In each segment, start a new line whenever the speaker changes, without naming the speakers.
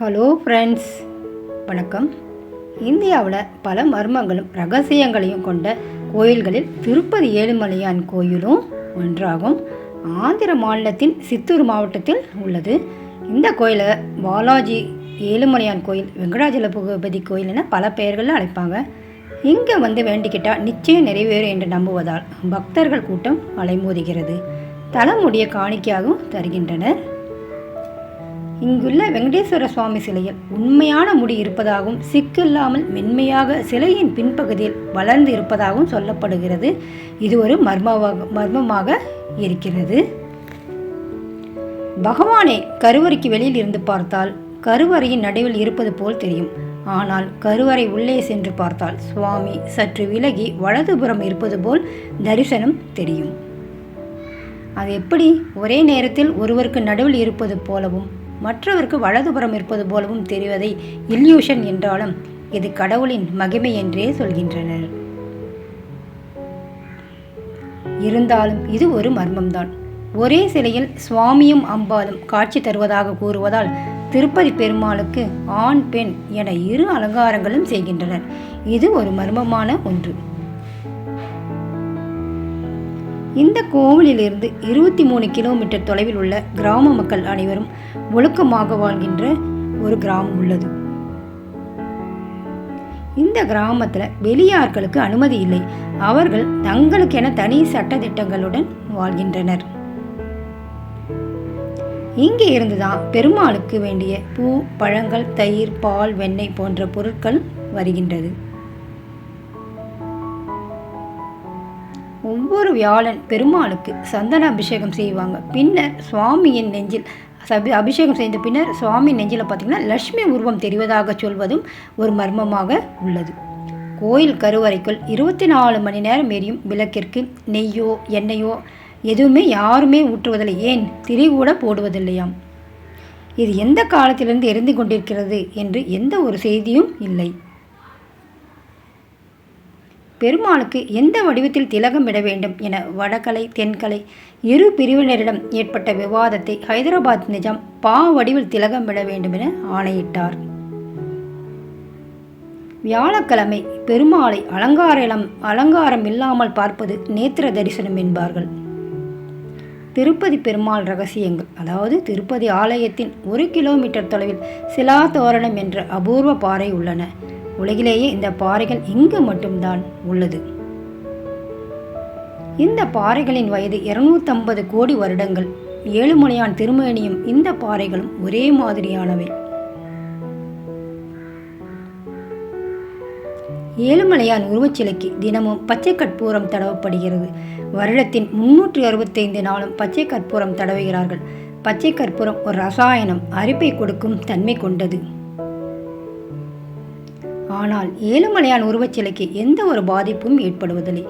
Hello friends வணக்கம். இந்தியாவில் பல மர்மங்களும் ரகசியங்களையும் கொண்ட கோயில்களில் திருப்பதி ஏழுமலையான் கோயிலும் ஒன்றாகும். ஆந்திர மாநிலத்தின் சித்தூர் மாவட்டத்தில் உள்ளது. இந்த கோயிலை பாலாஜி ஏழுமலையான் கோயில் வெங்கடாஜலபதி கோயில் என பல பெயர்களில் அழைப்பாங்க. இங்கே வந்து வேண்டிக்கிட்டால் நிச்சயம் நிறைவேறும் என்று நம்புவதால் பக்தர்கள் கூட்டம் அலைமோதுகிறது. தலைமுடிய காணிக்கையாகவும் தருகின்றனர். இங்குள்ள வெங்கடேஸ்வர சுவாமி சிலையில் உண்மையான முடி இருப்பதாகவும் சிக்கில்லாமல் மென்மையாக சிலையின் பின்பகுதியில் வளர்ந்து இருப்பதாகவும் சொல்லப்படுகிறது. இது ஒரு மர்மமாக மர்மமாக இருக்கிறது. பகவானை கருவறைக்கு வெளியில் இருந்து பார்த்தால் கருவறையின் நடுவில் இருப்பது போல் தெரியும். ஆனால் கருவறை உள்ளே சென்று பார்த்தால் சுவாமி சற்று விலகி வலதுபுறம் இருப்பது போல் தரிசனம் தெரியும். அது எப்படி? ஒரே நேரத்தில் ஒருவருக்கு நடுவில் இருப்பது போலவும் மற்றவருக்கு வலதுபுறம் இருப்பது போலவும் தெரிவதை இல்யூஷன் என்றாலும் இது கடவுளின் மகிமை என்றே சொல்கின்றனர். இருந்தாலும் இது ஒரு மர்மம்தான். ஒரே சிலையில் சுவாமியும் அம்பாலும் காட்சி தருவதாக கூறுவதால் திருப்பதி பெருமாளுக்கு ஆண் பெண் என இரு அலங்காரங்களும் செய்கின்றனர். இது ஒரு மர்மமான ஒன்று. இந்த கோவிலிலிருந்து இருபத்தி மூணு கிலோமீட்டர் தொலைவில் உள்ள கிராம மக்கள் அனைவரும் ஒழுக்கமாக வாழ்கின்ற ஒரு கிராமம் உள்ளது. இந்த கிராமத்தில் வெளியாட்களுக்கு அனுமதி இல்லை. அவர்கள் தங்களுக்கென தனி சட்டத்திட்டங்களுடன் வாழ்கின்றனர். இங்கே இருந்துதான் பெருமாளுக்கு வேண்டிய பூ பழங்கள் தயிர் பால் வெண்ணெய் போன்ற பொருட்கள் வருகின்றது. ஒவ்வொரு வியாழன் பெருமாளுக்கு சந்தன அபிஷேகம் செய்வாங்க. பின்னர் சுவாமியின் நெஞ்சில் சபி அபிஷேகம் செய்த பின்னர் சுவாமி நெஞ்சில் பார்த்திங்கன்னா லக்ஷ்மி உருவம் தெரிவதாக சொல்வதும் ஒரு மர்மமாக உள்ளது. கோயில் கருவறைக்குள் இருபத்தி நாலு மணி நேரம் எரியும் விளக்கிற்கு நெய்யோ எண்ணெயோ எதுவுமே யாருமே ஊற்றுவதில்லை. ஏன்? திரி கூட போடுவதில்லையாம். இது எந்த காலத்திலிருந்து எரிந்து கொண்டிருக்கிறது என்று எந்த ஒரு செய்தியும் இல்லை. பெருமாளுக்கு எந்த வடிவத்தில் திலகம் இட வேண்டும் என வடகலை தென்கலை இரு பிரிவினரிடம் ஏற்பட்ட விவாதத்தை ஹைதராபாத் நிஜாம் பா வடிவில் திலகம் இட வேண்டும் என ஆணையிட்டார். வியாழக்கிழமை பெருமாளை அலங்காரம் அலங்காரம் இல்லாமல் பார்ப்பது நேத்திர தரிசனம் என்பார்கள். திருப்பதி பெருமாள் ரகசியங்கள் அதாவது திருப்பதி ஆலயத்தின் ஒரு கிலோமீட்டர் தொலைவில் சிலா தோரணம் என்ற அபூர்வ பாறை உள்ளன. உலகிலேயே இந்த பாறைகள் இங்கு மட்டும்தான் உள்ளது. இந்த பாறைகளின் வயது இருநூத்தம்பது கோடி வருடங்கள். ஏழுமலையான் திருமேனியும் இந்த பாறைகளும் ஒரே மாதிரியானவை. ஏழுமலையான் உருவச்சிலைக்கு தினமும் பச்சை கற்பூரம் தடவப்படுகிறது. வருடத்தின் முன்னூற்றி அறுபத்தைந்து நாளும் பச்சை கற்பூரம் தடவுகிறார்கள். பச்சை கற்பூரம் ஒரு ரசாயனம் அரிப்பை கொடுக்கும் தன்மை கொண்டது. ஆனால் ஏழுமலையான் உருவச்சிலைக்கு எந்த ஒரு பாதிப்பும் ஏற்படுவதில்லை.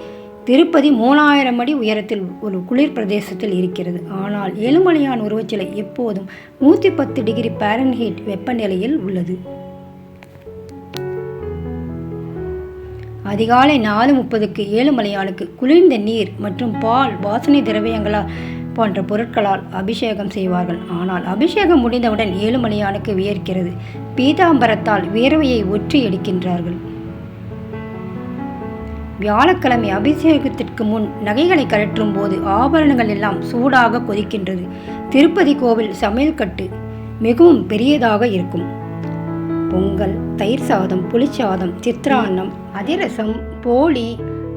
திருப்பதி மூணாயிரம் அடி உயரத்தில் ஒரு குளிர் பிரதேசத்தில் இருக்கிறது. ஆனால் ஏழுமலையான் உருவச்சிலை எப்போதும் நூற்றி பத்து டிகிரி பாரன்ஹீட் வெப்பநிலையில் உள்ளது. அதிகாலை நாலு முப்பதுக்கு ஏழுமலையானுக்கு குளிர்ந்த நீர் மற்றும் பால் வாசனை திரவியங்களால் போன்ற பொருட்களால் அபிஷேகம் செய்வார்கள். ஆனால் அபிஷேகம் முடிந்தவுடன் ஏழுமலையானுக்கு வியர்க்கிறது. பீதாம்பரத்தால் வியர்வையை ஒற்றி எடுக்கின்றார்கள். வியாழக்கிழமை அபிஷேகத்திற்கு முன் நகைகளை கழற்றும் போது ஆபரணங்கள் எல்லாம் சூடாக கொதிக்கின்றது. திருப்பதி கோவில் சமையல் கட்டு மிகவும் பெரியதாக இருக்கும். பொங்கல் தயிர் சாதம் புளிச்சாதம் சித்ரான்னம் அதிரசம் போலி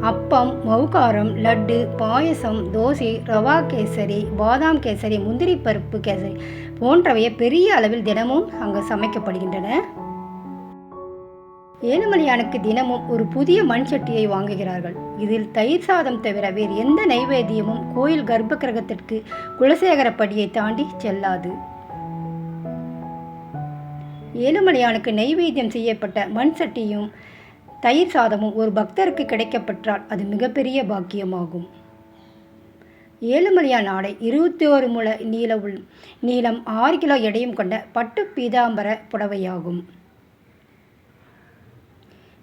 அப்பம் மவுக்காரம் லட்டு பாயசம் தோசை ரவா கேசரி பாதாம் கேசரி முந்திரி பருப்பு கேசரி போன்றவையை பெரிய அளவில் தினமும் அங்கு சமைக்கப்படுகின்றன. ஏழுமலையானுக்கு தினமும் ஒரு புதிய மண் சட்டியை வாங்குகிறார்கள். இதில் தயிர் சாதம் தவிர வேறு எந்த நைவேத்தியமும் கோயில் கர்ப்ப கிரகத்திற்கு குலசேகரப்படியை தாண்டி செல்லாது. ஏழுமலையானுக்கு நெய்வேத்தியம் செய்யப்பட்ட மண் சட்டியும் தயிர் சாதமும் ஒரு பக்தருக்கு கிடைக்கப்பெற்றால் அது மிகப்பெரிய பாக்கியமாகும். ஏழுமலையான் ஆடை இருபத்தி ஒரு முழ நீள உள் நீளம் ஆறு கிலோ எடையும் கொண்ட பட்டு பீதாம்பர புடவையாகும்.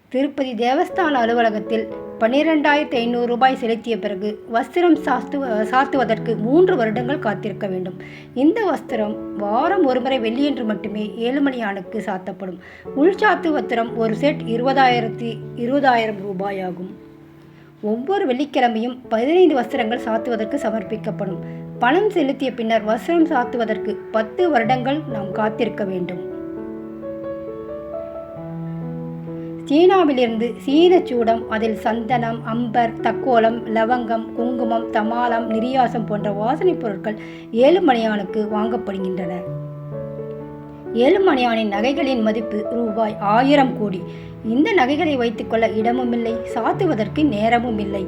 திருப்பதி தேவஸ்தான அலுவலகத்தில் பன்னிரெண்டாயிரத்தி ஐநூறு ரூபாய் செலுத்திய பிறகு வஸ்திரம் சாத்து சாத்துவதற்கு மூன்று வருடங்கள் காத்திருக்க வேண்டும். இந்த வஸ்திரம் வாரம் ஒருமுறை வெள்ளியன்று மட்டுமே ஏழுமணியானுக்கு சாத்தப்படும். உள்சாத்து வஸ்திரம் ஒரு செட் இருபதாயிரத்தி இருபதாயிரம் ரூபாய் ஆகும் ஒவ்வொரு வெள்ளிக்கிழமையும் பதினைந்து வஸ்திரங்கள் சாத்துவதற்கு சமர்ப்பிக்கப்படும். பணம் செலுத்திய பின்னர் வஸ்திரம் சாத்துவதற்கு பத்து வருடங்கள் நாம் காத்திருக்க வேண்டும். சீனாவிலிருந்து சீனச்சூடம் அதில் சந்தனம் அம்பர் தக்கோலம் லவங்கம் குங்குமம் தமாலம் நிரியாசம் போன்ற வாசனைப் பொருட்கள் ஏழுமலையானுக்கு வாங்கப்படுகின்றன. ஏழுமலையானின் நகைகளின் மதிப்பு ரூபாய் ஆயிரம் கோடி. இந்த நகைகளை வைத்துக்கொள்ள இடமும் இல்லை சாத்துவதற்கு நேரமும் இல்லை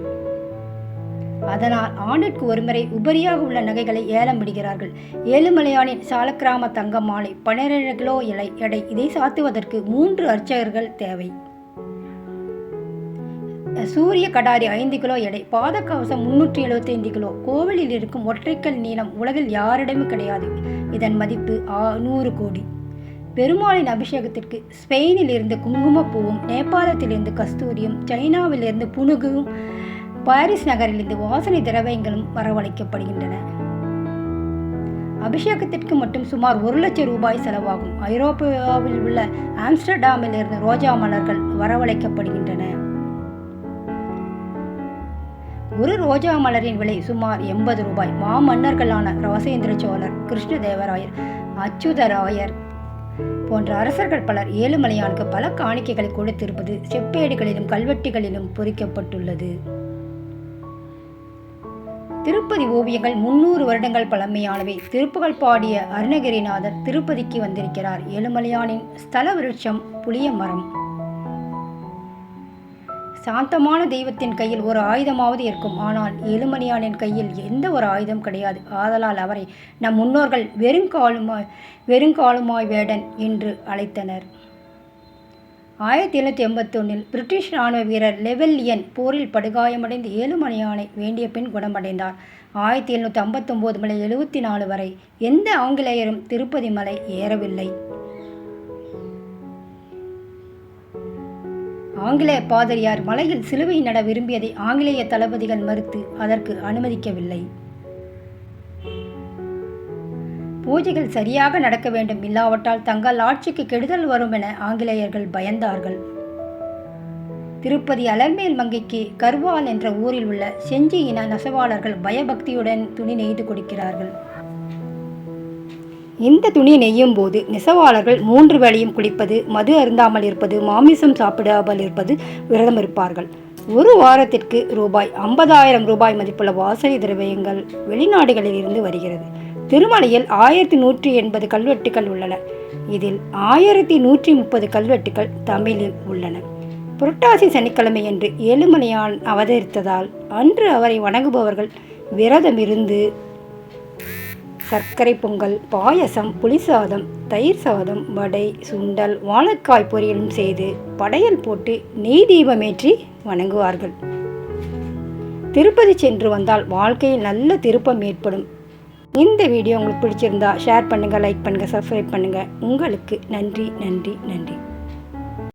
அதனால் ஆண்டிற்கு ஒருமுறை உபரியாக உள்ள நகைகளை ஏலம் விடுகிறார்கள். ஏழுமலையானின் சாலக்கிராம தங்க மாலை பன்னிரண்டு கிலோ இலை எடை. இதை சாத்துவதற்கு மூன்று அர்ச்சகர்கள் தேவை. சூரிய கடாரி ஐந்து கிலோ எடை பாதக்கவசம் முன்னூற்றி எழுபத்தைந்து கிலோ. கோவிலில் இருக்கும் ஒற்றைக்கல் நீளம் உலகில் யாரிடமும் கிடையாது. இதன் மதிப்பு நூறு கோடி. பெருமாளின் அபிஷேகத்திற்கு ஸ்பெயினில் இருந்து குங்குமப்பூவும் நேபாளத்திலிருந்து கஸ்தூரியும் சைனாவிலிருந்து புனுகும் பாரிஸ் நகரிலிருந்து வாசனை திரவியங்களும் வரவழைக்கப்படுகின்றன. அபிஷேகத்திற்கு மட்டும் சுமார் ஒரு லட்சம் ரூபாய் செலவாகும். ஐரோப்பாவில் உள்ள ஆம்ஸ்டர்டாமில் இருந்து ரோஜா மலர்கள் வரவழைக்கப்படுகின்றன. ஒரு ரோஜா மலரின் விலை சுமார் எண்பது ரூபாய். மாமன்னர்களான ராசேந்திர சோழர் கிருஷ்ணதேவராயர் அச்சுதராயர் போன்ற அரசர்கள் பலர் ஏழுமலையானுக்கு பல காணிக்கைகளை கொடுத்திருப்பது செப்பேடுகளிலும் கல்வெட்டுகளிலும் பொறிக்கப்பட்டுள்ளது. திருப்பதி ஓவியங்கள் முன்னூறு வருடங்கள் பழமையானவை. திருப்புகள் பாடிய அருணகிரிநாதர் திருப்பதிக்கு வந்திருக்கிறார். ஏழுமலையானின் ஸ்தல விருட்சம் புளிய மரம். சாந்தமான தெய்வத்தின் கையில் ஒரு ஆயுதமாவது இருக்கும். ஆனால் ஏழுமணியானின் கையில் எந்த ஒரு ஆயுதம் கிடையாது. ஆதலால் அவரை நம் முன்னோர்கள் வெறுங்காலுமாய் வெறுங்காலுமாய் வேடன் என்று அழைத்தனர். ஆயிரத்தி எழுநூற்றி எண்பத்தொன்னில் பிரிட்டிஷ் இராணுவ வீரர் லெவல்லியன் போரில் படுகாயமடைந்து ஏழுமணியானை வேண்டிய பின் குணமடைந்தார். ஆயிரத்தி எழுநூற்றி ஐம்பத்தொம்போது மலை எழுபத்தி நாலு வரை எந்த ஆங்கிலேயரும் திருப்பதி மலை ஏறவில்லை. ஆங்கிலேய பாதிரியார் மலையில் சிலுவை நட விரும்பியதை ஆங்கிலேய தளபதிகள் மறுத்து அதற்கு அனுமதிக்கவில்லை. பூஜைகள் சரியாக நடக்க வேண்டும். இல்லாவிட்டால் தங்கள் ஆட்சிக்கு கெடுதல் வரும் என ஆங்கிலேயர்கள் பயந்தார்கள். திருப்பதி அலர்மேல் மங்கைக்கு கர்வால் என்ற ஊரில் உள்ள செஞ்சி இன நெசவாளர்கள் பயபக்தியுடன் துணி நெய்து கொடுக்கிறார்கள். இந்த துணி நெய்யும் போது நெசவாளர்கள் மூன்று வேளையும் குளிப்பது மது அருந்தாமல் இருப்பது மாமிசம் சாப்பிடாமல் இருப்பது விரதம் இருப்பார்கள். ஒரு வாரத்திற்கு ரூபாய் ஐம்பதாயிரம் ரூபாய் மதிப்புள்ள வாசனை திரவியங்கள் வெளிநாடுகளில் இருந்து வருகிறது. திருமலையில் ஆயிரத்தி நூற்றி எண்பது கல்வெட்டுகள் உள்ளன. இதில் ஆயிரத்தி நூற்றி முப்பது கல்வெட்டுகள் தமிழில் உள்ளன. புரட்டாசி சனிக்கிழமை என்று ஏழுமலையான் அவதரித்ததால் அன்று அவரை வணங்குபவர்கள் விரதம் இருந்து சர்க்கரை பொங்கல் பாயசம் புளிசாதம் தயிர் சாதம் வடை சுண்டல் வாழைக்காய் பொரியலும் செய்து படையல் போட்டு நெய் தீபமேற்றி வணங்குவார்கள். திருப்பதி சென்று வந்தால் வாழ்க்கையில் நல்ல திருப்பம் ஏற்படும். இந்த வீடியோ உங்களுக்கு பிடிச்சிருந்தா ஷேர் பண்ணுங்கள் லைக் பண்ணுங்கள் சப்ஸ்கிரைப் பண்ணுங்கள் உங்களுக்கு நன்றி நன்றி நன்றி.